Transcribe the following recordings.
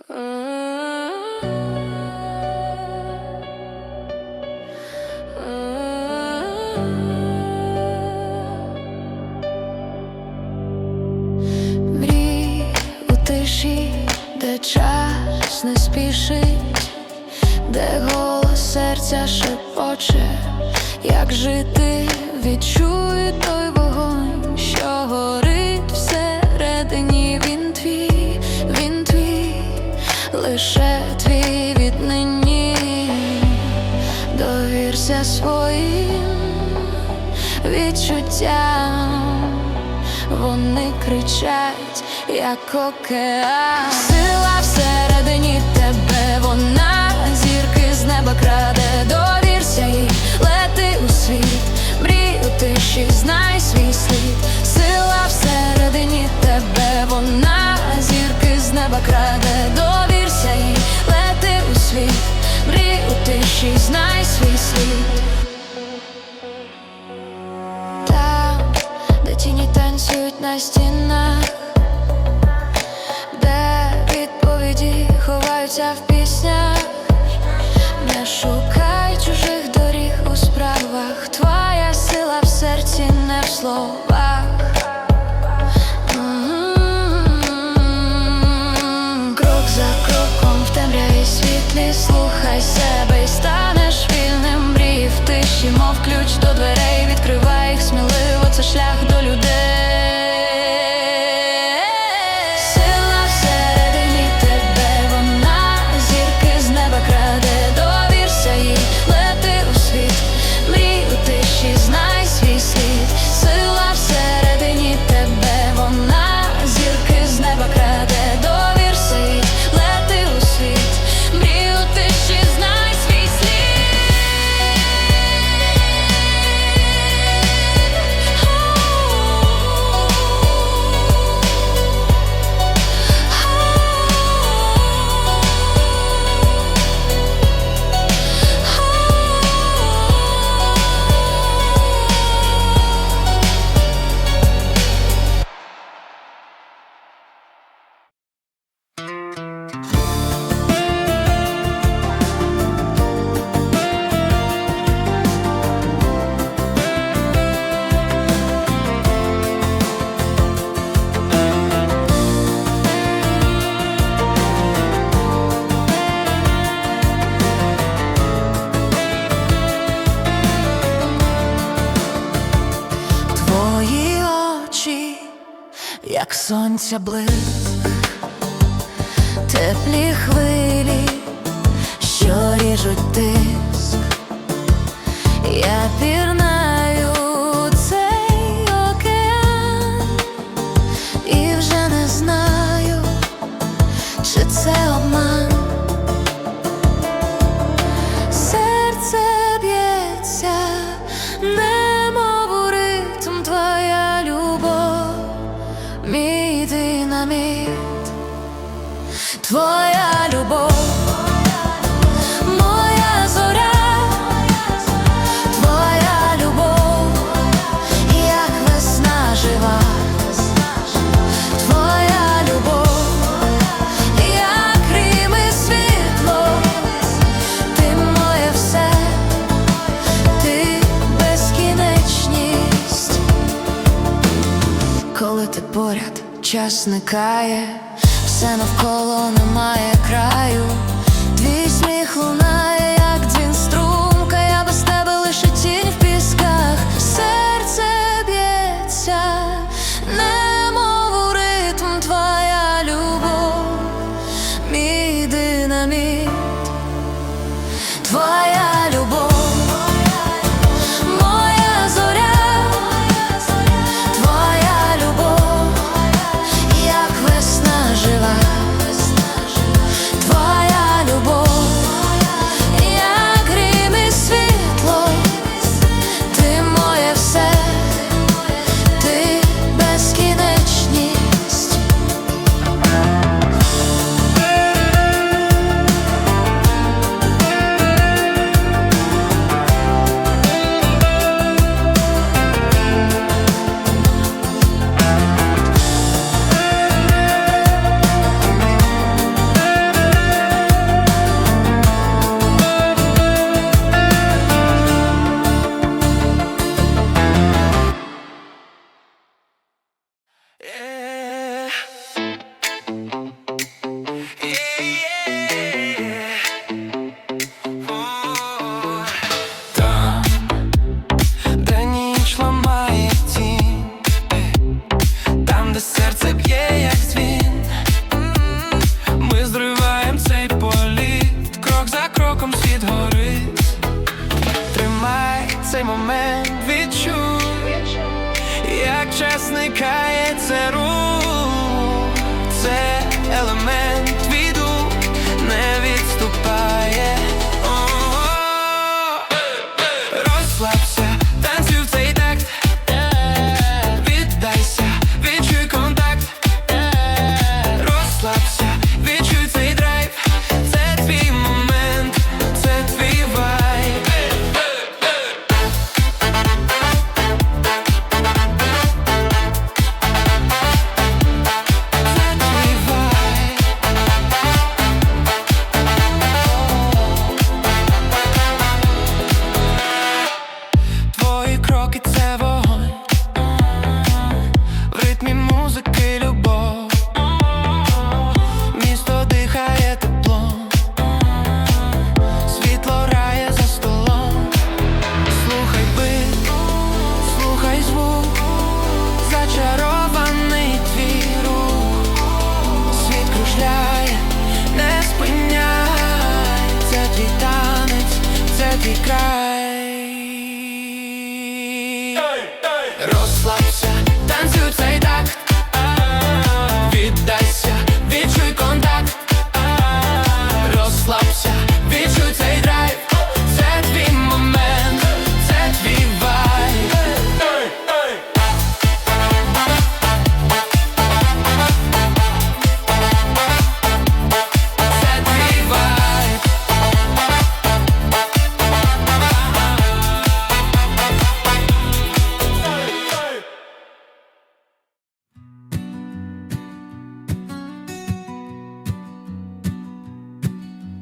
Мрій у тиші, де час не спішить, де голос серця шепоче, як жити, відчуй довірся своїм відчуттям. Вони кричать, як океан. Сила всередині тебе, вона зірки з неба краде, довірся їй, лети у світ, мрій у тиші, знай свій слід, сила всередині тебе, вона зірки з неба краде, довірся їй, лети у світ, мрій у тиші, знай свій тіні танцюють на стінах, де відповіді ховаються в піснях, не шукай чужих доріг у справах, твоя сила в серці, не в словах. Як сонця блиск, теплі хвилі, що ріжуть тиск, я пірнаю динаміт, твоя любов, час зникає, все навколо немає краю. Твої кроки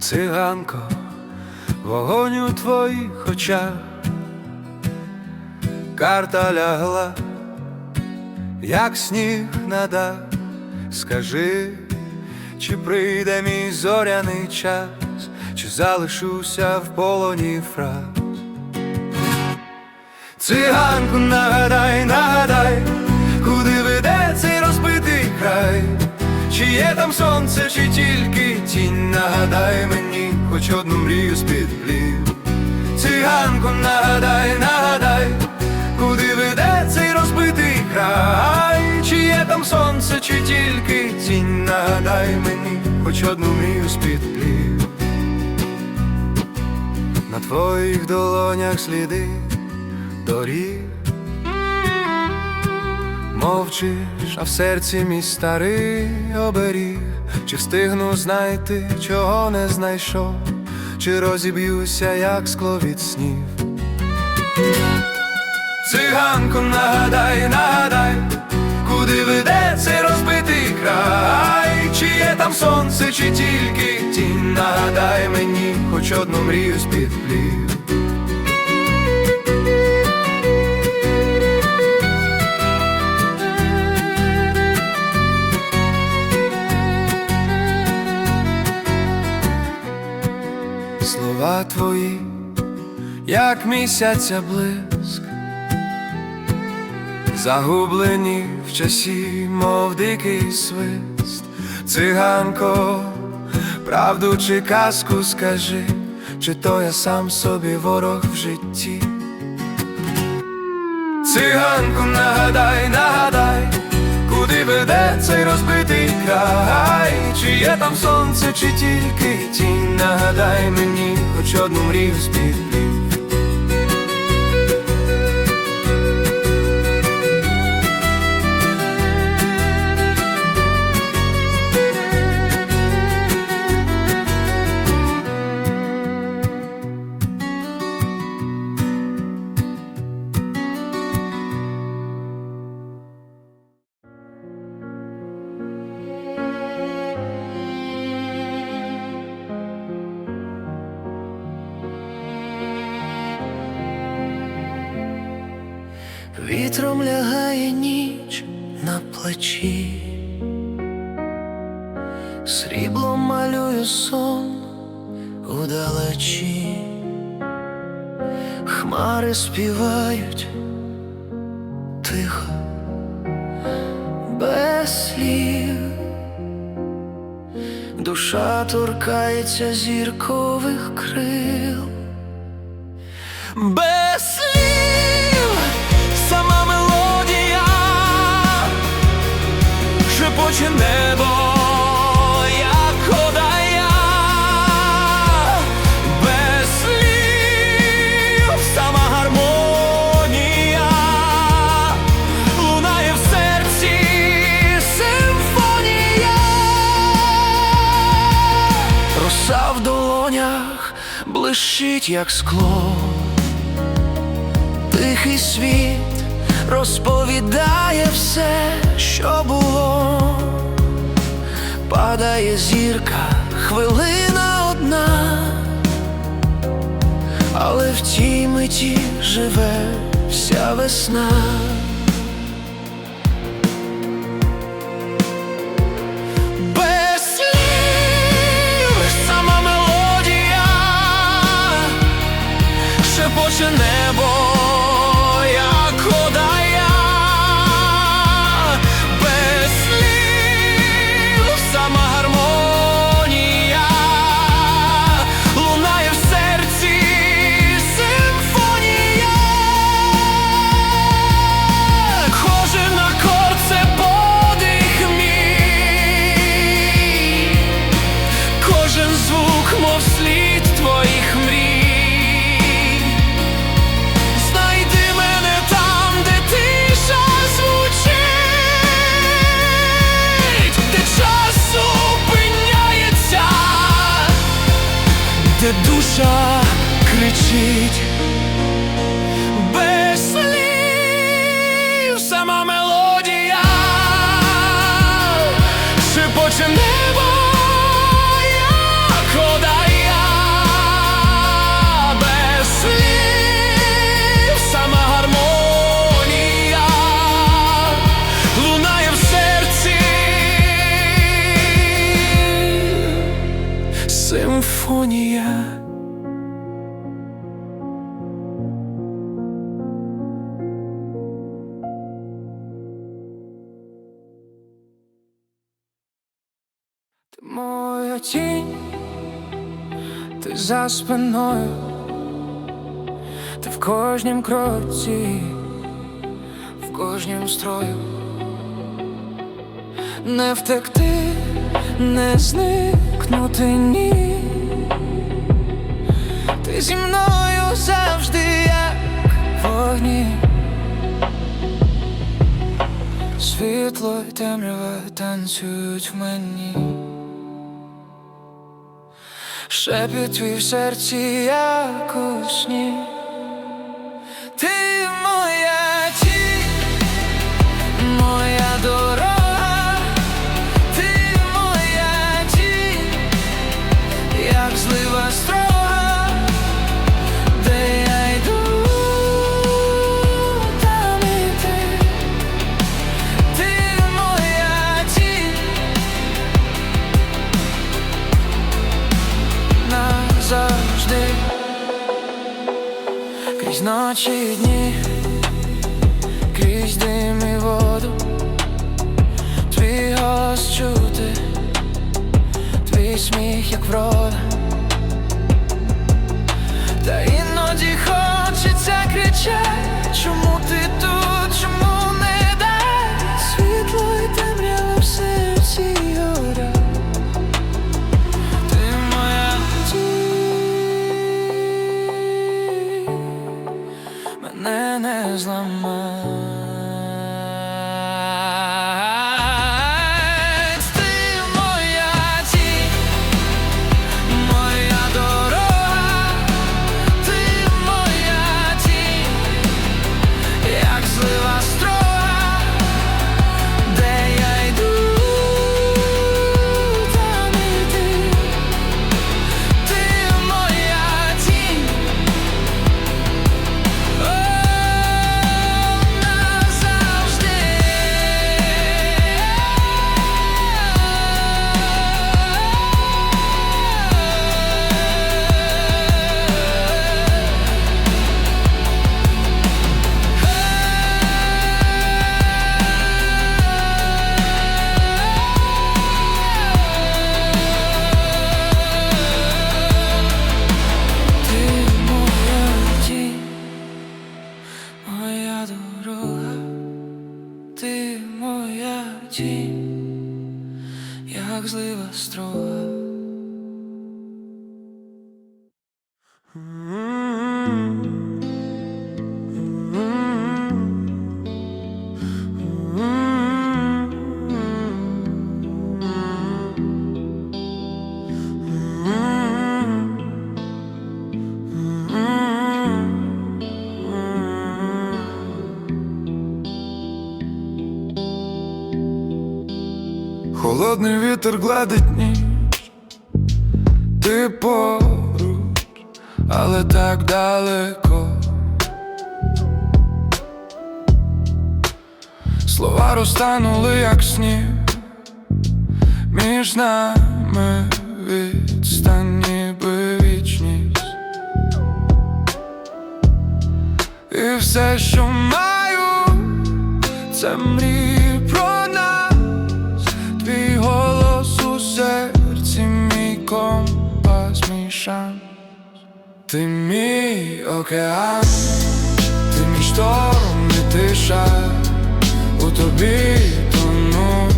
Циганко, вогонь у твоїх очах, карта лягла, як сніг на дах. Скажи, чи прийде мій зоряний час, чи залишуся в полоні фраз. Циганку, нагадай, нагадай, є там сонце, чи тільки тінь, нагадай мені, хоч одну мрію з-під плів. Циганку, нагадай, нагадай, куди веде цей розбитий край, чи є там сонце, чи тільки тінь, нагадай мені, хоч одну мрію з-під плів. На твоїх долонях сліди доріг Мовчиш, а в серці мій старий оберіг, чи встигну знайти, чого не знайшов, чи розіб'юся, як скло від снів. Циганку, нагадай, нагадай, куди веде цей розбитий край, чи є там сонце, чи тільки тінь, нагадай мені, хоч одну мрію з-під плів. Твої, як місяця блиск, загублені в часі, мов дикий свист, циганко, правду чи казку скажи, чи то я сам собі ворог в житті. Циганку, нагадай, нагадай, куди веде цей розбитий край, чи є там сонце, чи тільки тінь, нагадай мені, хоч одну мрію з-під тихо, без слів, душа торкається зіркових крил. Без блищить, як скло. Тихий світ розповідає все, що було. Падає зірка, хвилина одна, але в тій миті живе вся весна. Шепоче небо, душа кричить. Без слів сама мелодія шепоче небо, як одая, без слів сама гармонія лунає в серці симфонія. Моя тінь, ти за спиною, ти в кожнім кроці, в кожнім строю, не втекти, не зникнути ні. Ти зі мною завжди як вогні. Світло й темрява танцюють в мені. Шепіт твій в серці, як крізь astro. Холодний вітер гладить ніч, ти поруч, але так далеко. Слова розтанули, як сніг, між нами відстань ніби вічність. І все, що маю, це мрії мій шанс. Ти мій океан, ти мій шторм, і тиша, у тобі тону,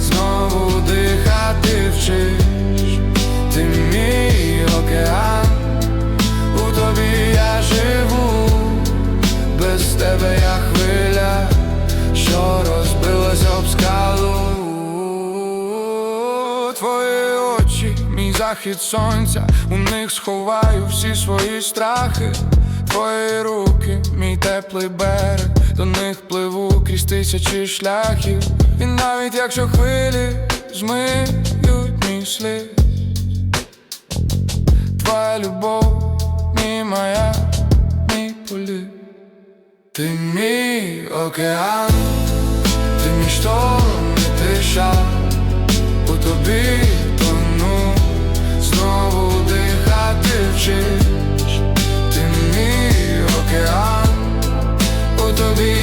знову дихати вчиш. Ти мій океан, у тобі я живу, без тебе я захід сонця, у них сховаю всі свої страхи. Твої руки, мій теплий берег, до них пливу крізь тисячі шляхів. І навіть якщо хвилі змиють мій слід, твоя любов, мій моя, мій політ. Ти мій океан, ти мій шторм, і тиша, у тобі вчиш, ти мій океан у тобі.